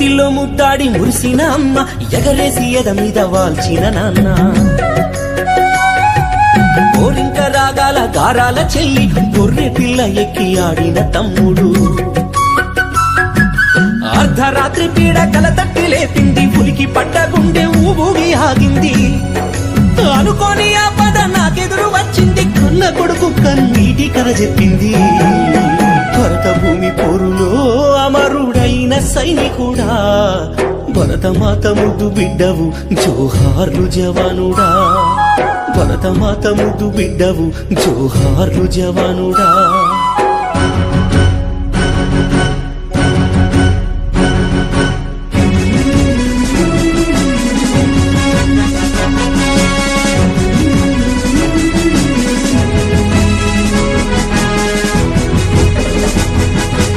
కౌగిల్లో ముద్దాడి మురిసిన అమ్మ ఎగరేసి ఎద మీద వాల్చిన నాన్న. కోరింక రాగాల గారాల చెల్లి గొర్రె పిల్ల ఎక్కి ఆడిన తమ్ముడు. అర్ధరాత్రి పీడ కలతట్టి లేపింది పులికి పడ్డ గుండె ఊబూగి ఆగింది. అనుకోని ఆ పద నాకెదురు వచ్చింది కన్న కొడుకు కన్నీటి కర చెప్పింది సైనికుడా భరతమాత ముద్దు బిడ్డవు జోహార్లు జవానుడా. భరతమాత ముద్దు బిడ్డవు జోహార్లు జవానుడా.